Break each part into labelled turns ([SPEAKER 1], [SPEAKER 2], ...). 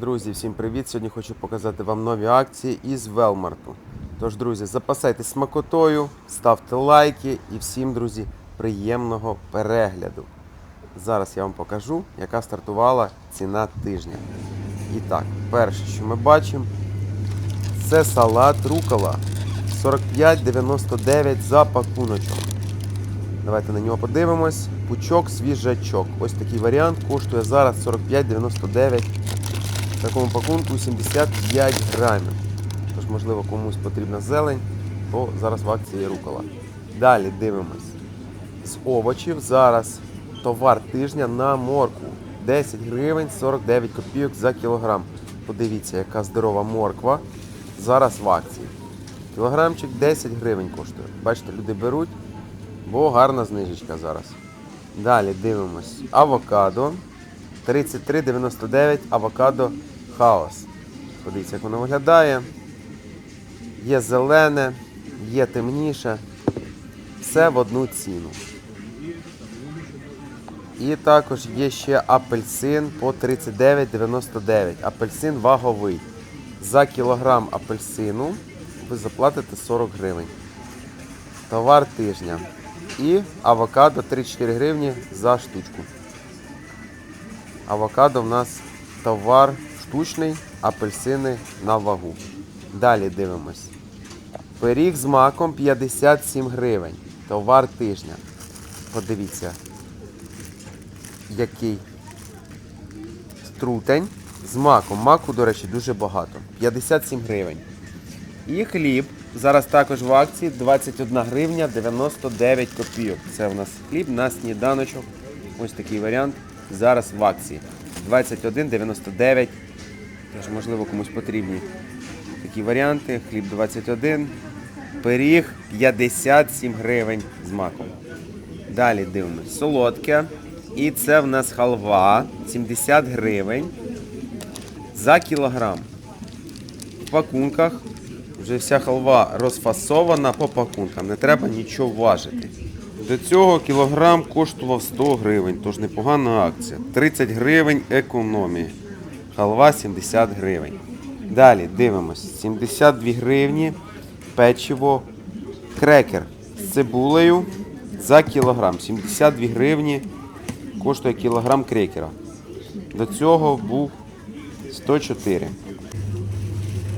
[SPEAKER 1] Друзі, всім привіт! Сьогодні хочу показати вам нові акції із Велмарту. Тож, друзі, запасайтесь смакотою, ставте лайки і всім, друзі, приємного перегляду. Зараз я вам покажу, яка стартувала ціна тижня. І так, перше, що ми бачимо, це салат рукола 45,99 за пакуночок. Давайте на нього подивимось. Пучок свіжачок. Ось такий варіант коштує зараз 45,99. Такому пакунку 75 грамів. Тож, можливо, комусь потрібна зелень, то зараз в акції є рукола. Далі дивимось. З овочів зараз товар тижня на моркву. 10 гривень 49 копійок за кілограм. Подивіться, яка здорова морква. Зараз в акції. Кілограмчик 10 гривень коштує. Бачите, люди беруть, бо гарна знижечка зараз. Далі дивимось. Авокадо. 33,99 авокадо хаос. Подивіться, як воно виглядає. Є зелене, є темніше. Все в одну ціну. І також є ще апельсин по 39,99. Апельсин ваговий. За кілограм апельсину ви заплатите 40 гривень. Товар тижня. І авокадо 34 гривні за штучку. Авокадо в нас товар штучний, апельсини на вагу. Далі дивимось. Пиріг з маком 57 гривень. Товар тижня. Подивіться, який струтень з маком. Маку, до речі, дуже багато. 57 гривень. І хліб. Зараз також в акції 21 гривня 99 копійок. Це у нас хліб на сніданочок. Ось такий варіант. Зараз в акції. 21,99. Тож, можливо, комусь потрібні такі варіанти. Хліб 21. Пиріг 57 гривень з маком. Далі дивимось. Солодке. І це в нас халва 70 гривень за кілограм. В пакунках вже вся халва розфасована по пакункам. Не треба нічого важити. До цього кілограм коштував 100 гривень, тож непогана акція. 30 гривень економії. Халва 70 гривень. Далі дивимось. 72 гривні печиво крекер з цибулею за кілограм. 72 гривні коштує кілограм крекера. До цього був 104.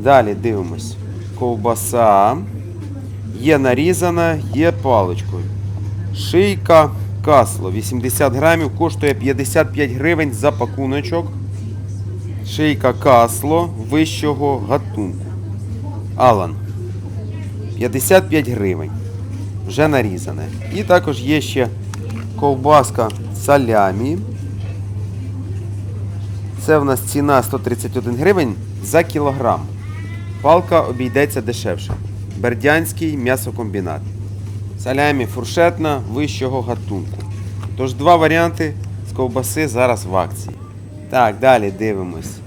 [SPEAKER 1] Далі дивимось. Ковбаса. Є нарізана, є паличкою. Шийка касло 80 грамів, коштує 55 гривень за пакуночок. Шийка касло вищого гатунку. Алан. 55 гривень. Вже нарізане. І також є ще ковбаска салямі. Це в нас ціна 131 гривень за кілограм. Палка обійдеться дешевше. Бердянський м'ясокомбінат. Салямі фуршетна вищого гатунку. Тож два варіанти з ковбаси зараз в акції. Так, далі дивимось.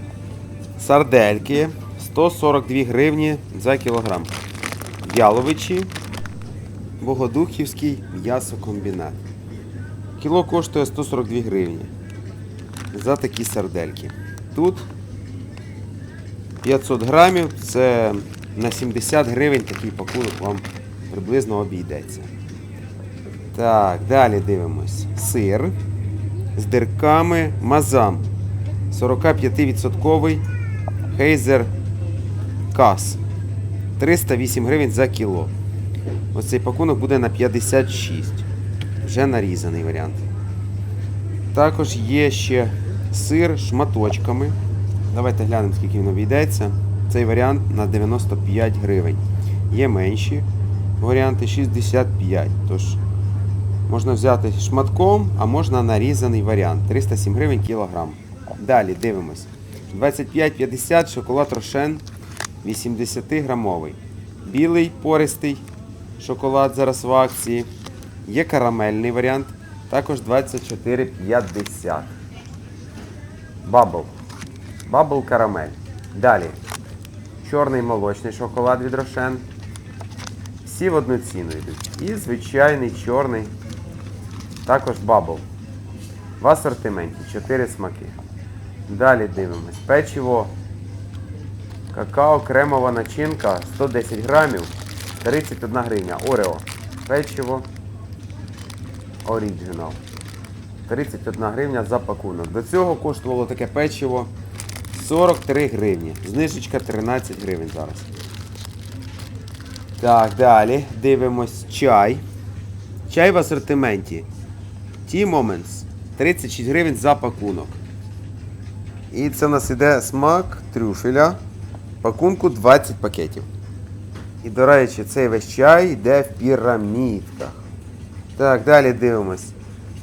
[SPEAKER 1] Сардельки 142 гривні за кілограм. Яловичі. Богодухівський м'ясокомбінат. Кіло коштує 142 гривні. За такі сардельки. Тут 500 грамів, це на 70 гривень такий пакунок вам приблизно обійдеться. Так, далі дивимось. Сир з дирками мазам. 45% Хейзер Кас. 308 гривень за кіло. Ось цей пакунок буде на 56. Вже нарізаний варіант. Також є ще сир шматочками. Давайте глянемо, скільки він обійдеться. Цей варіант на 95 гривень. Є менші варіанти 65. Тож можна взяти шматком, а можна нарізаний варіант. 307 гривень кілограм. Далі дивимось. 25,50 шоколад Рошен 80 грамовий. Білий пористий шоколад зараз в акції. Є карамельний варіант. Також 24,50. Бабл. Бабл карамель. Далі. Чорний молочний шоколад від Рошен. Всі в одну ціну йдуть. І звичайний чорний. Також бабл. В асортименті 4 смаки. Далі дивимось. Печиво. Какао, кремова начинка 110 грамів, 31 гривня. Орео. Печиво. Оріджинал. 31 гривня за пакунок. До цього коштувало таке печиво 43 гривні. Знижечка 13 гривень зараз. Так, далі дивимось чай. Чай в асортименті. Tea Moments. 36 гривень за пакунок. І це в нас іде смак трюфеля. Пакунку 20 пакетів. І, до речі, цей весь чай йде в пірамідках. Так, далі дивимось.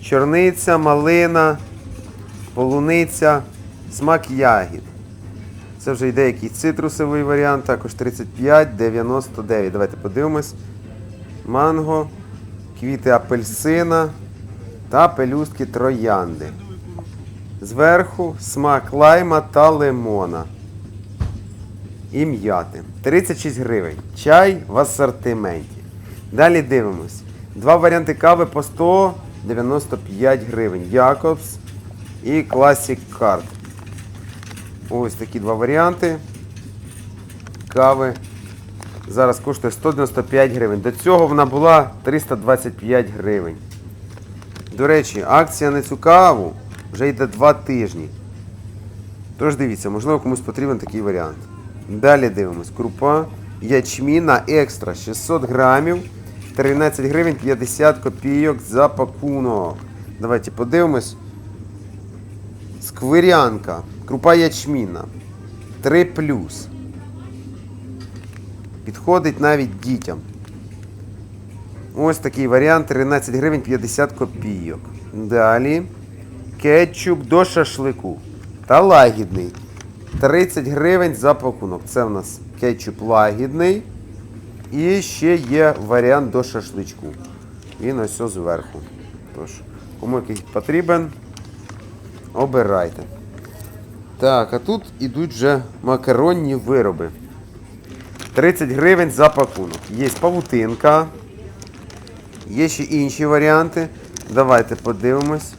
[SPEAKER 1] Чорниця, малина, полуниця, смак ягід. Це вже йде якийсь цитрусовий варіант, також 35,99. Давайте подивимось. Манго, квіти апельсина та пелюстки троянди. Зверху смак лайма та лимона. І м'яти. 36 гривень. Чай в асортименті. Далі дивимось. Два варіанти кави по 195 гривень. Якобс і Classic Card. Ось такі два варіанти. Кави. Зараз коштує 195 гривень. До цього вона була 325 гривень. До речі, акція на цю каву вже йде 2 тижні. Тож дивіться, можливо комусь потрібен такий варіант. Далі дивимось. Крупа ячміна екстра 600 грамів. 13 гривень 50 копійок за пакунок. Давайте подивимось. Сквирянка. Крупа ячміна. 3 плюс. Підходить навіть дітям. Ось такий варіант 13 гривень 50 копійок. Далі. Кетчуп до шашлику. Та лагідний. 30 гривень за пакунок. Це в нас кетчуп лагідний. І ще є варіант до шашличку. Він ось ось зверху. Тож, кому який потрібен, обирайте. Так, а тут ідуть вже макаронні вироби. 30 гривень за пакунок. Є павутинка. Є ще інші варіанти. Давайте подивимось.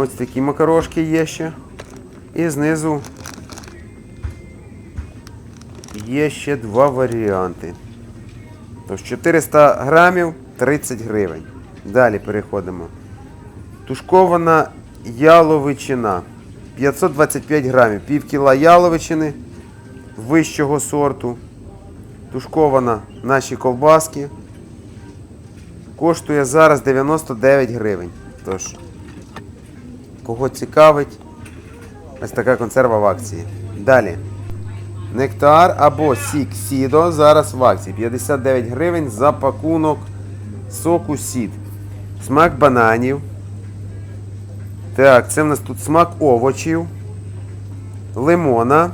[SPEAKER 1] Ось такі макарошки є ще. І знизу є ще два варіанти. Тож 400 грамів 30 гривень. Далі переходимо. Тушкована яловичина. 525 грамів. Пів кіла яловичини вищого сорту. Тушкована наші ковбаски. Коштує зараз 99 гривень. Тож, кого цікавить, ось така консерва в акції. Далі. Нектар або сік Сідо зараз в акції. 59 гривень за пакунок соку сід. Смак бананів. Так, це в нас тут смак овочів, лимона.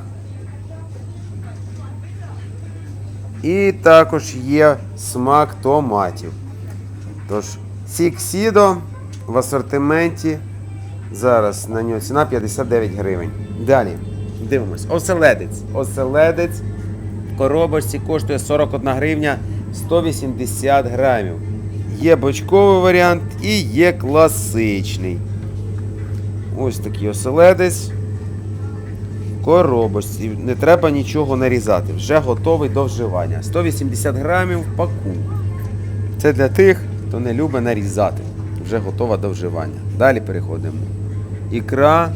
[SPEAKER 1] І також є смак томатів. Тож, сік Сідо в асортименті. Зараз на нього ціна 59 гривень. Далі. Дивимось. Оселедець. Оселедець в коробочці коштує 41 гривня 180 грамів. Є бочковий варіант і є класичний. Ось такий оселедець. Коробочці. Не треба нічого нарізати. Вже готовий до вживання. 180 грамів в пакунку. Це для тих, хто не любить нарізати. Вже готова до вживання. Далі переходимо. Ікра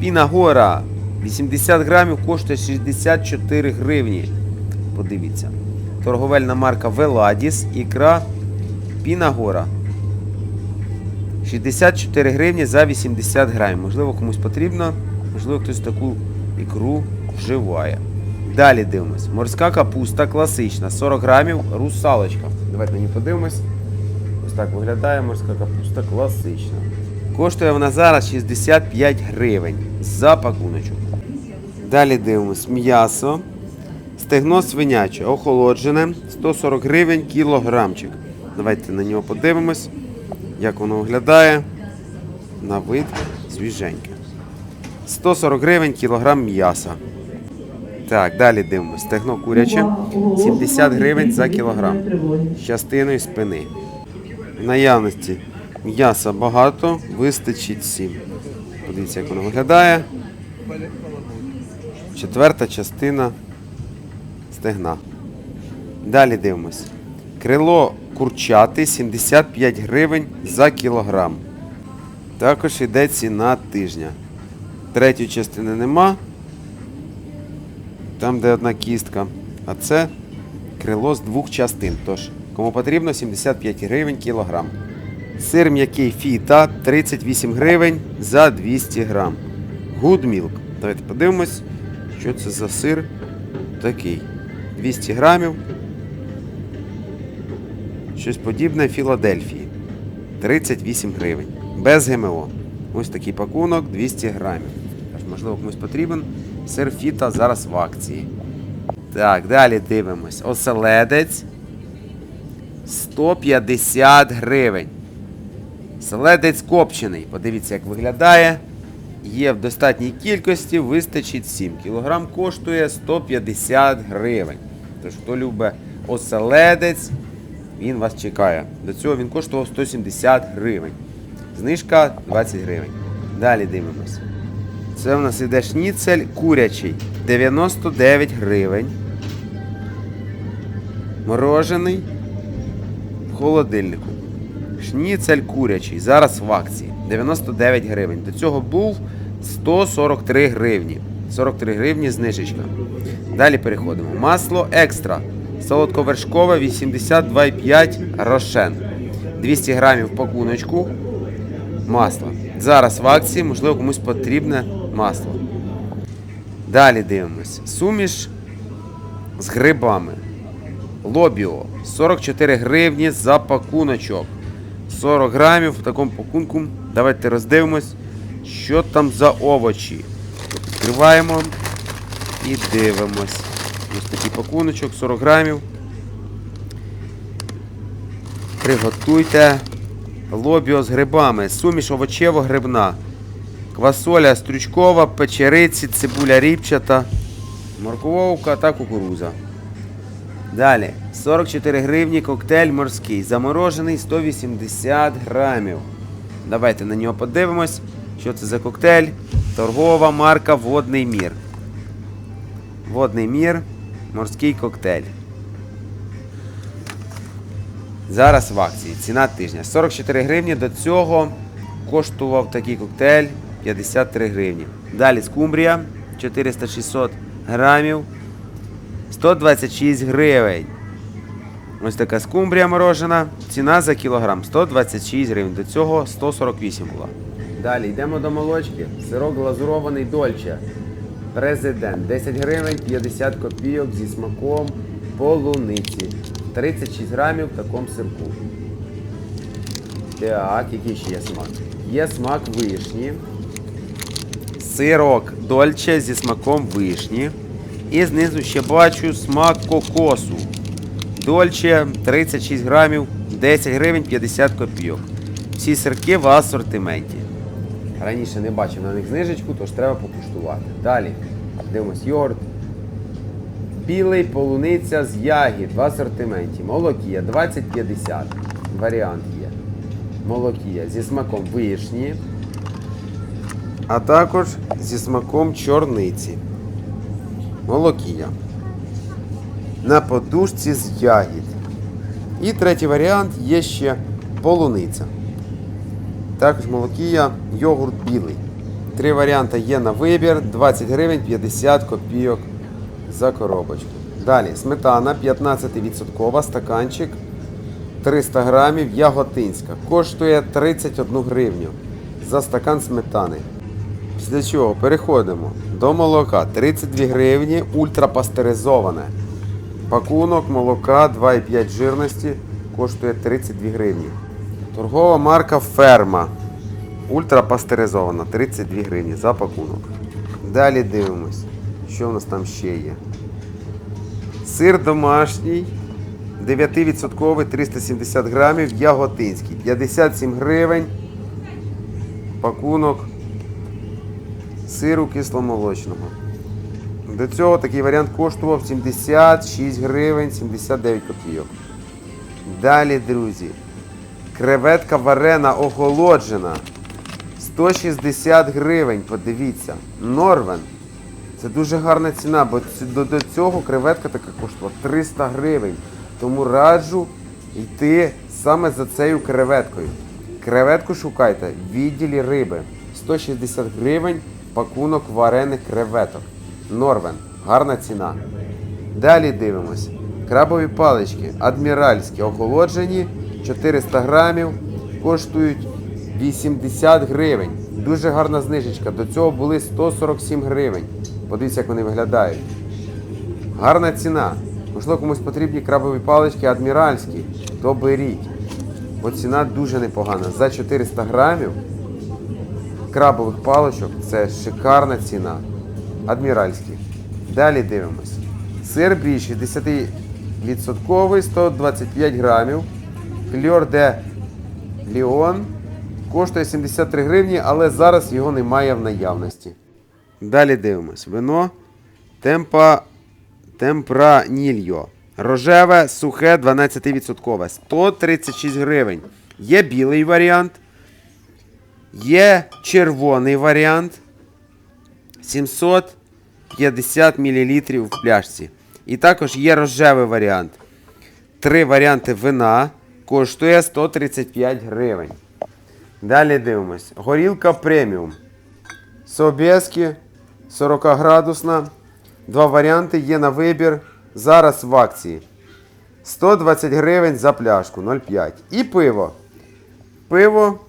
[SPEAKER 1] Пінагора. 80 грамів коштує 64 гривні. Подивіться. Торговельна марка Веладіс. Ікра Пінагора. 64 гривні за 80 грамів. Можливо, комусь потрібно, можливо, хтось таку ікру вживає. Далі дивимось. Морська капуста класична. 40 грамів русалочка. Давайте ній подивимось. Ось так виглядає морська капуста класична. Коштує вона зараз 65 гривень за пакуночок. Далі дивимось. М'ясо. Стегно свиняче, охолоджене, 140 гривень кілограмчик. Давайте на нього подивимось, як воно виглядає. На вид свіженьке. 140 гривень кілограм м'яса. Так, далі дивимось. Стегно куряче, 70 гривень за кілограм. З частиною спини. В наявності м'яса багато, вистачить 7. Подивіться, як воно виглядає. Четверта частина стегна. Далі дивимось. Крило курчати 75 гривень за кілограм. Також йде ціна тижня. Третьої частини нема. Там, де одна кістка. А це крило з двох частин. Тож, кому потрібно, 75 гривень кілограм. Сир м'який фіта 38 гривень за 200 грам. Good Milk. Давайте подивимось, що це за сир такий. 200 грамів. Щось подібне Філадельфії. 38 гривень. Без ГМО. Ось такий пакунок 200 грамів. Тож, можливо, комусь потрібен. Сир фіта зараз в акції. Так, далі дивимось. Оселедець 150 гривень. Селедець копчений. Подивіться, як виглядає. Є в достатній кількості, вистачить 7 кг, коштує 150 гривень. Тож, хто любить оселедець, він вас чекає. До цього він коштував 170 гривень. Знижка 20 гривень. Далі дивимось. Це в нас іде шніцель курячий 99 гривень. Морожений в холодильнику. Шніцель курячий. Зараз в акції. 99 гривень. До цього був 143 гривні. 43 гривні знижечка. Далі переходимо. Масло екстра. Солодковершкове 82,5 рошен. 200 грамів пакуночку. Масло. Зараз в акції, можливо, комусь потрібне масло. Далі дивимось. Суміш з грибами. Лобіо 44 гривні за пакуночок. 40 грамів в такому пакунку. Давайте роздивимось, що там за овочі. Відкриваємо і дивимось. Ось такий пакуночок, 40 грамів. Приготуйте лобіо з грибами. Суміш овочево-грибна. Квасоля стручкова, печериці, цибуля ріпчата, морковка та кукуруза. Далі 44 гривні коктейль морський. Заморожений 180 грамів. Давайте на нього подивимось, що це за коктейль. Торгова марка Водний мір. Водний мір. Морський коктейль. Зараз в акції. Ціна тижня. 44 гривні. До цього коштував такий коктейль 53 гривні. Далі скумбрія 400-600 грамів. 126 гривень. Ось така скумбрія морожена. Ціна за кілограм 126 гривень. До цього 148 була. Далі йдемо до молочки. Сирок глазурований Дольче. Президент. 10 гривень 50 копійок зі смаком полуниці. 36 грамів в такому сирку. Так, який ще є смак? Є смак вишні. Сирок Дольче зі смаком вишні. І знизу ще бачу смак кокосу. Дольче 36 грамів, 10 гривень 50 копійок. Всі сирки в асортименті. Раніше не бачив на них знижечку, тож треба покуштувати. Далі дивимось йогурт. Білий полуниця з ягід в асортименті. Молокія 20-50. Варіант є. Молокія зі смаком вишні, а також зі смаком чорниці. Молокія. На подушці з ягід. І третій варіант є ще полуниця. Також молокія, йогурт білий. Три варіанти є на вибір: 20 гривень 50 копійок за коробочку. Далі сметана 15% стаканчик 300 грамів яготинська. Коштує 31 гривню за стакан сметани. Після чого переходимо до молока 32 гривні ультрапастеризоване. Пакунок молока 2,5 жирності коштує 32 гривні. Торгова марка Ферма. Ультрапастеризована 32 гривні за пакунок. Далі дивимось, що в нас там ще є. Сир домашній 9% 370 грамів, яготинський. 57 гривень. Пакунок сиру кисломолочного. До цього такий варіант коштував 76 гривень 79 копійок. Далі, друзі, креветка варена охолоджена. 160 гривень, подивіться. Норвен. Це дуже гарна ціна, бо до, цього креветка така коштувала 300 гривень. Тому раджу йти саме за цією креветкою. Креветку шукайте в відділі риби. 160 гривень пакунок варених креветок. Норвен. Гарна ціна. Далі дивимось. Крабові палички адміральські охолоджені 400 грамів коштують 80 гривень. Дуже гарна знижечка. До цього були 147 гривень. Подивіться, як вони виглядають. Гарна ціна. Можливо, комусь потрібні крабові палички адміральські, то беріть. Бо ціна дуже непогана. За 400 грамів крабових паличок це шикарна ціна. Адміральські. Далі дивимось. Сир більший 10% 125 грамів. Кльор де Ліон коштує 73 гривні, але зараз його немає в наявності. Далі дивимось. Вино Темпа Темпранільо. Рожеве, сухе, 12%. 136 гривень. Є білий варіант. Є червоний варіант. 750 мл в пляшці. І також є рожевий варіант. Три варіанти вина коштує 135 гривень. Далі дивимось. Горілка преміум. Собєски 40 градусна. Два варіанти є на вибір. Зараз в акції. 120 гривень за пляшку 0,5. І пиво. Пиво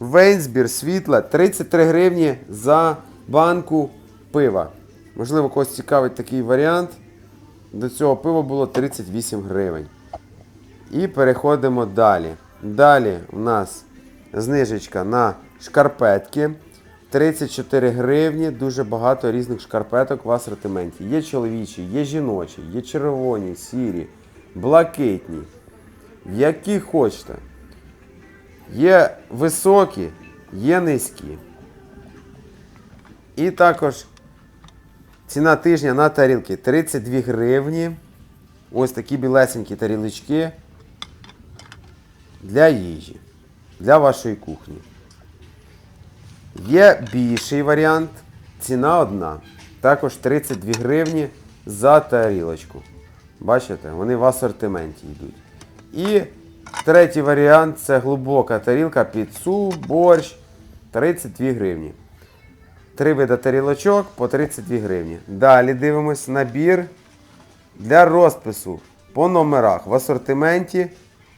[SPEAKER 1] Вейнсбір світла 33 гривні за банку пива. Можливо, когось цікавить такий варіант. До цього пива було 38 гривень. І переходимо далі. Далі у нас знижечка на шкарпетки. 34 гривні, дуже багато різних шкарпеток в асортименті. Є чоловічі, є жіночі, є червоні, сірі, блакитні. Які хочете. Є високі, є низькі. І також ціна тижня на тарілки 32 гривні. Ось такі білесенькі тарілочки для їжі, для вашої кухні. Є більший варіант, ціна одна. Також 32 гривні за тарілочку. Бачите, вони в асортименті йдуть. І третій варіант це глибока тарілка під суп, борщ 32 гривні. Три вида тарілочок по 32 гривні. Далі дивимось набір для розпису по номерах в асортименті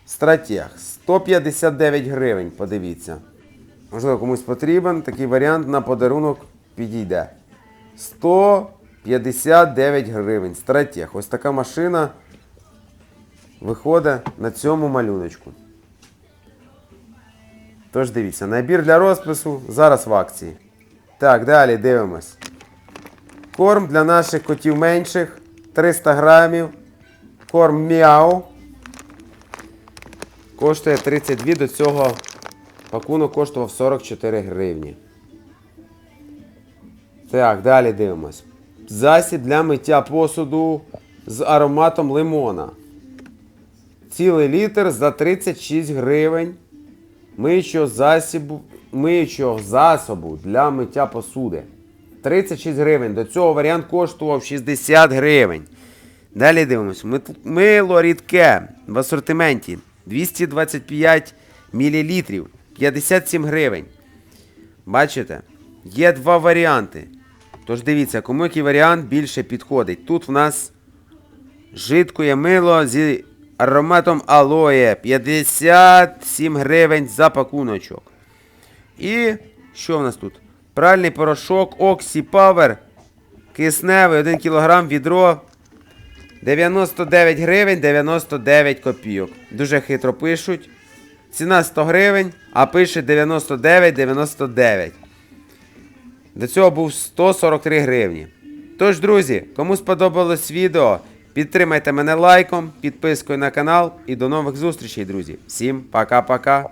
[SPEAKER 1] стратег 159 гривень. Подивіться. Можливо, комусь потрібен такий варіант на подарунок підійде. 159 гривень. Стратег. Ось така машина виходить на цьому малюночку. Тож дивіться, набір для розпису зараз в акції. Так, далі дивимось. Корм для наших котів менших 300 грамів. Корм м'яу. Коштує 32 до цього пакунок коштував 44 гривні. Так, далі дивимось. Засіб для миття посуду з ароматом лимона. Цілий літр за 36 гривень миючого засобу, для миття посуди. 36 гривень. До цього варіант коштував 60 гривень. Далі дивимося. Мило рідке в асортименті 225 мл. 57 гривень. Бачите? Є два варіанти. Тож дивіться, кому який варіант більше підходить. Тут в нас жидкоє мило зі ароматом алоє 57 гривень за пакуночок. І що в нас тут? Пральний порошок Oxy Power кисневий 1 кг відро 99 гривень 99 копійок. Дуже хитро пишуть. Ціна 100 гривень, а пише 99,99. До цього був 143 гривні. Тож, друзі, кому сподобалось відео, підтримайте мене лайком, підпискою на канал і до нових зустрічей, друзі. Всім пока-пока.